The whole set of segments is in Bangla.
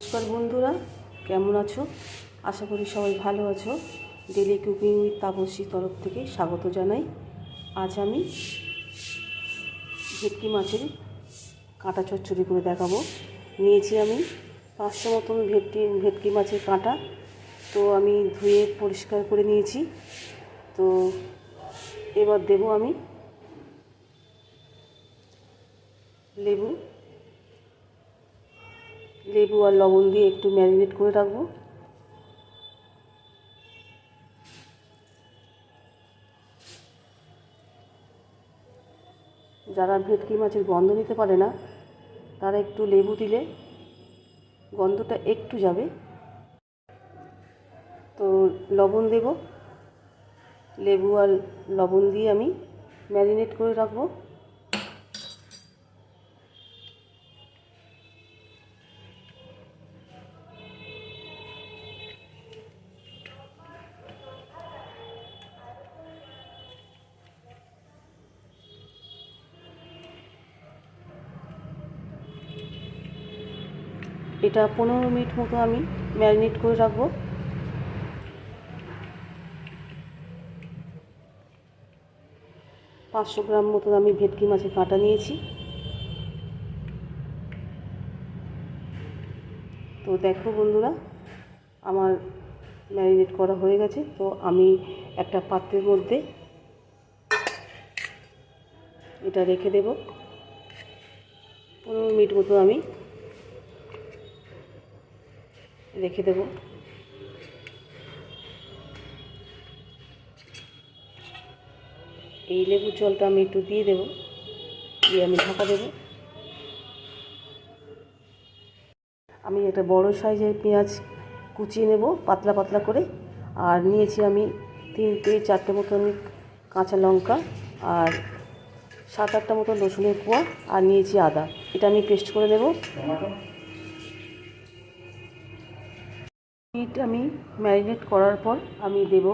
নমস্কার বন্ধুরা, কেমন আছো? আশা করি সবাই ভালো আছো। ডেলি কুকিং তাপসী তরফ থেকে স্বাগত জানাই। আজ আমি ভেটকি মাছের কাঁটা চচ্চড়ি করে দেখাবো। নিয়েছি আমি পাঁচশো মতন ভেটকি ভেটকি মাছের কাঁটা। তো আমি ধুয়ে পরিষ্কার করে নিয়েছি। তো এবার দেবো আমি লেবু। লেবু আর লবণ দিয়ে একটু ম্যারিনেট করে রাখব। যারা ভেটকি মাছের গন্ধ নিতে পারে না, তারা একটু লেবু দিলে গন্ধটা একটু যাবে। তো লবণ দেব, লেবু আর লবণ দিয়ে আমি ম্যারিনেট করে রাখব। এটা পনেরো মিনিট মতো আমি ম্যারিনেট করে রাখব। পাঁচশো গ্রাম মতো আমি ভেটকি মাছের কাঁটা নিয়েছি। তো দেখো বন্ধুরা, আমার ম্যারিনেট করা হয়ে গেছে। তো আমি একটা পাত্রের মধ্যে এটা রেখে দেব। পনেরো মিনিট মতো আমি রেখে দেব। এই লেবুর জলটা আমি একটু দিয়ে দেব, দিয়ে আমি ঢাকা দেব। আমি একটা বড় সাইজের পেঁয়াজ কুচিয়ে নেব, পাতলা পাতলা করে। আর নিয়েছি আমি তিনটে চারটে মতন কাঁচা লঙ্কা আর সাত আটটা মতো রসুনের কোয়া আর নিয়েছি আদা। এটা আমি পেস্ট করে নেব। মিট আমি ম্যারিনেট করার পর আমি দেব।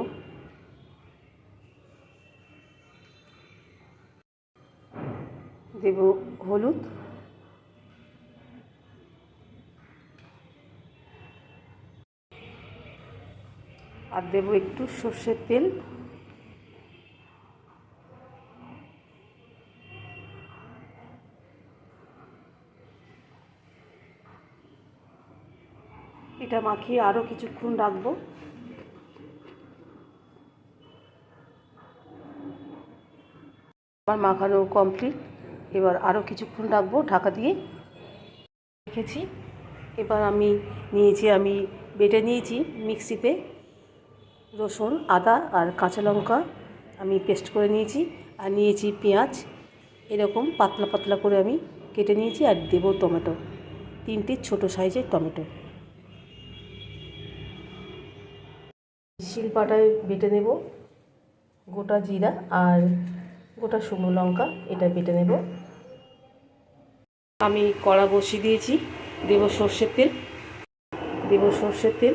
দেব হলুদ। আর দেব একটু সর্ষের তেল। এটা মাখিয়ে আরও কিছুক্ষণ রাখব। আমার মাখানো কমপ্লিট এবার আরও কিছুক্ষণ রাখব ঢাকা দিয়ে। রেখেছি। এবার আমি নিয়েছি, আমি বেটে নিয়েছি মিক্সিতে রসুন, আদা আর কাঁচা লঙ্কা। আমি পেস্ট করে নিয়েছি আর নিয়েছি পেঁয়াজ। এরকম পাতলা পাতলা করে আমি কেটে নিয়েছি আর দেবো টমেটো। তিনটি ছোট সাইজের টমেটো। শিলপাটায় বেটে নেব গোটা জিরা আর গোটা শুকনো লঙ্কা, এটা বেটে নেব। আমি কড়া বসিয়ে দিয়েছি, দেব সর্ষের তেল। দেব সর্ষের তেল,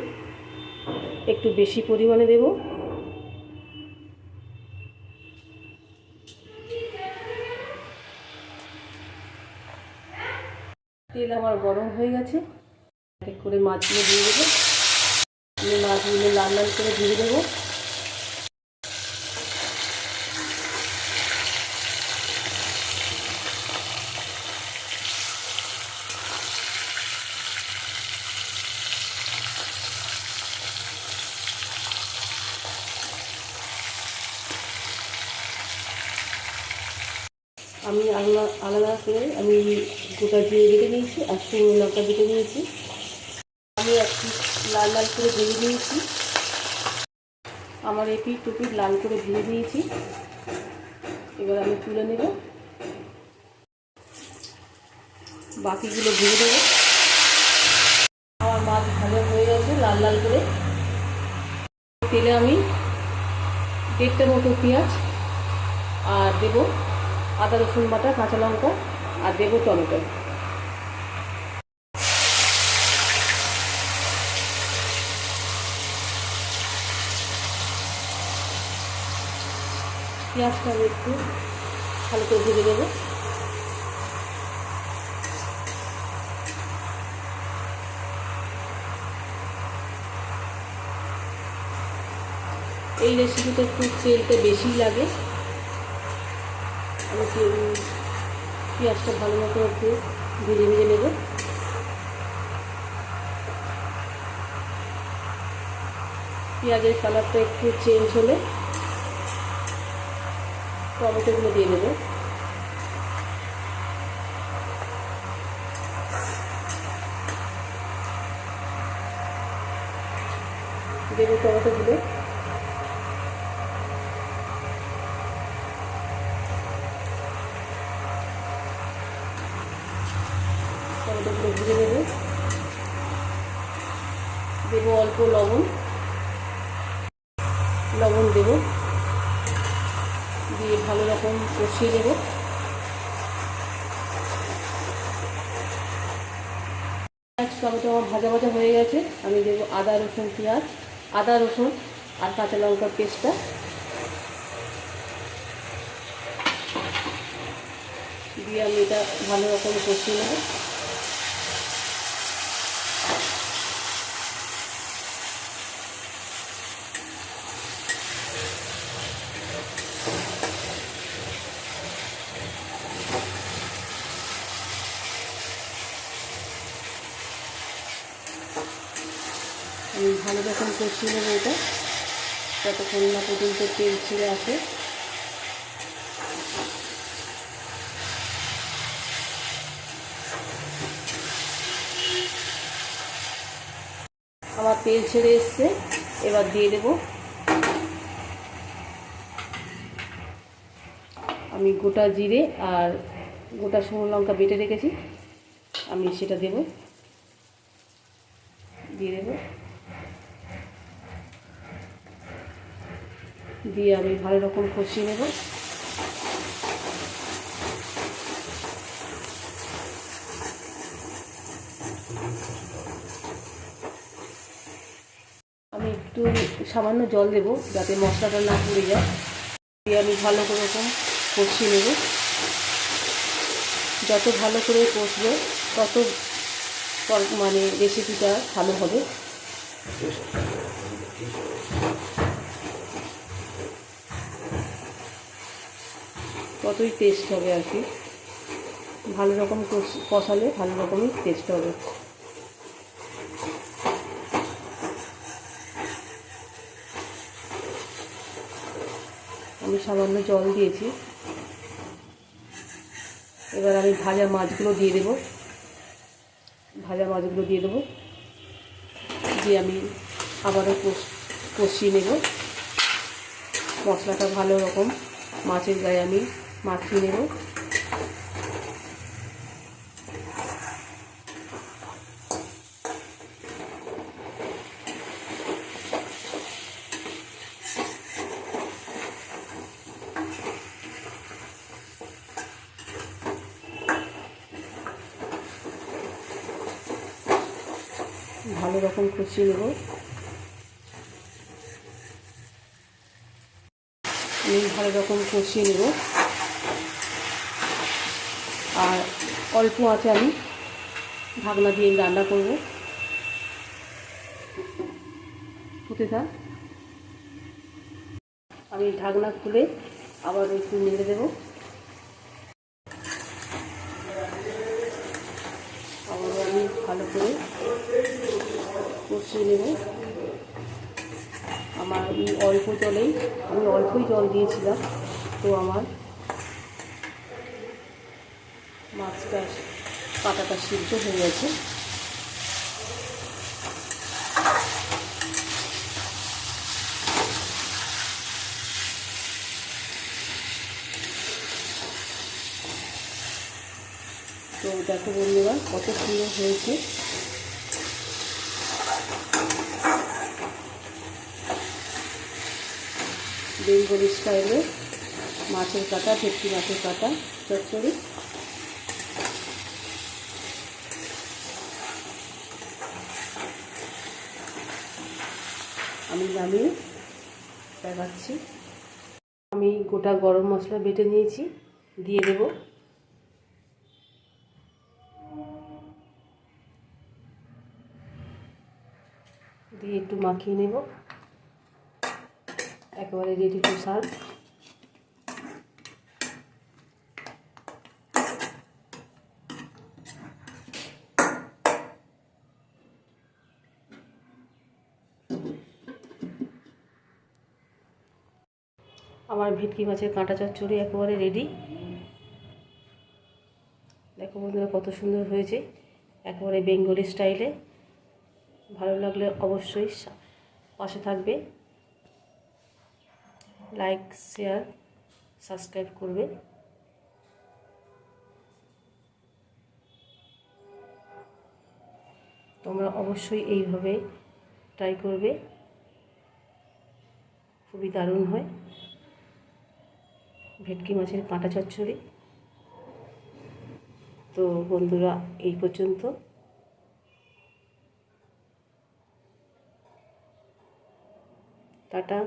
একটু বেশি পরিমাণে দেব। তেল আমার গরম হয়ে গেছে। এক করে মাছগুলো দিয়ে দেবো। আমি মাছগুলো লাল লাল করে দিয়ে দেবো আমি আলাদা আলাদা করে আমি গোটা জিরে বেটে নিয়েছি, আর শুকনো লঙ্কা বেটে নিয়েছি। আমি একটু লাল লাল করে ভেজে নিয়েছি। আমার এপিট টুপিট লাল করে ভেজে নিয়েছি। এবার আমি তুলে নেব। বাকিগুলো ভেজে দেবো আমার মাছ ভালো হয়ে গেছে লাল লাল করে। তেলে আমি দেড়টা মতো পেঁয়াজ আর দেবো আদা রসুন বাটা, কাঁচা লঙ্কা আর দেবো টমেটো। পেঁয়াজটা একটু ভালো করে ভেজে দেবো এই রেসিপিটা একটু তেলটা বেশি লাগে। আমি পেঁয়াজটা ভালো মতো একটু ভেজে ভেজে নেব। পেঁয়াজের কালারটা একটু চেঞ্জ হলে টমেটোগুলো দিয়ে দেবো। দেবো টমেটোগুলো। টমেটোগুলো ভেজে নেব দেবো অল্প লবণ। লবণ দেব। রকম কষিয়ে নেব পেঁয়াজ টমেটো আমার ভাজা ভাজা হয়ে গেছে। আমি দেবো আদা, রসুন, পেঁয়াজ। আদা, রসুন আর কাঁচা লঙ্কার পেস্টটা। দিয়ে আমি এটা ভালো রকম কষিয়ে নেব আমি ভালো রকম নেব এটা যতক্ষণ না পর্যন্ত তেল ছিঁড়ে আসে আমার তেল ছেড়ে এসছে, এবার দিয়ে দেব। আমি গোটা জিরে আর গোটা শুকনো লঙ্কা বেটে রেখেছি। আমি সেটা দেব। দিয়ে দেবো। দিয়ে আমি ভালো রকম কষিয়ে নেব। আমি একটু সামান্য জল দেব যাতে মশলাটা না পুড়ে যায়। দিয়ে আমি ভালো করে রকম কষিয়ে নেব। যত ভালো করে কষবে, তত মানে রেসিপিটা ভালো হবে। ততই টেস্ট হবে আর কি। ভালো রকম কষ- কষালে ভালো রকমই টেস্ট হবে। আমি সামান্য জল দিয়েছি। এবার আমি ভাজা মাছগুলো দিয়ে দেবো। ভাজা মাছগুলো দিয়ে দেবো। দিয়ে আমি আবারও কষ- কষিয়ে নেব। মশলাটা ভালো রকম, মাছের গায়ে আমি মাখিয়ে নেব। ভালো রকম কষিয়ে নেব। আমি ভালো রকম কষিয়ে নেব। আর অল্প আছে আমি। ঢাকনা দিয়ে রান্না করব। হতে থাক আমি ঢাকনা খুলে আবার একটু নেড়ে দেবো। আবার আমি ভালো করে কষিয়ে নেব। আমার অল্প জলেই, আমি অল্পই জল দিয়েছিলাম, তো আমার মাছটা কাটাটা সিদ্ধ হয়ে গেছে। তো দেখো বন্ধুরা, কত সুন্দর হয়েছে। বেঙ্গলি স্টাইলে মাছের কাটা, ভেটকি মাছের কাটা, চচ্চড়ি। আমি নামিয়ে দেখাচ্ছি। আমি গোটা গরম মশলা বেটে নিয়েছি, দিয়ে দেব। দিয়ে একটু মাখিয়ে নেব। একেবারে রেডি টু সার্ভ আমার ভেটকি মাছের কাঁটা চচ্চড়ি একেবারে রেডি দেখো বন্ধুরা কত সুন্দর হয়েছে, একেবারে বেঙ্গলি স্টাইলে ভালো লাগলে অবশ্যই পাশে থাকবে। লাইক শেয়ার সাবস্ক্রাইব করবে। তোমরা অবশ্যই এইভাবে ট্রাই করবে। খুবই দারুণ হয়। ভেটকি মাছের কাঁটা চচ্চড়ি। তো বন্ধুরা এই পর্যন্ত। টাটা।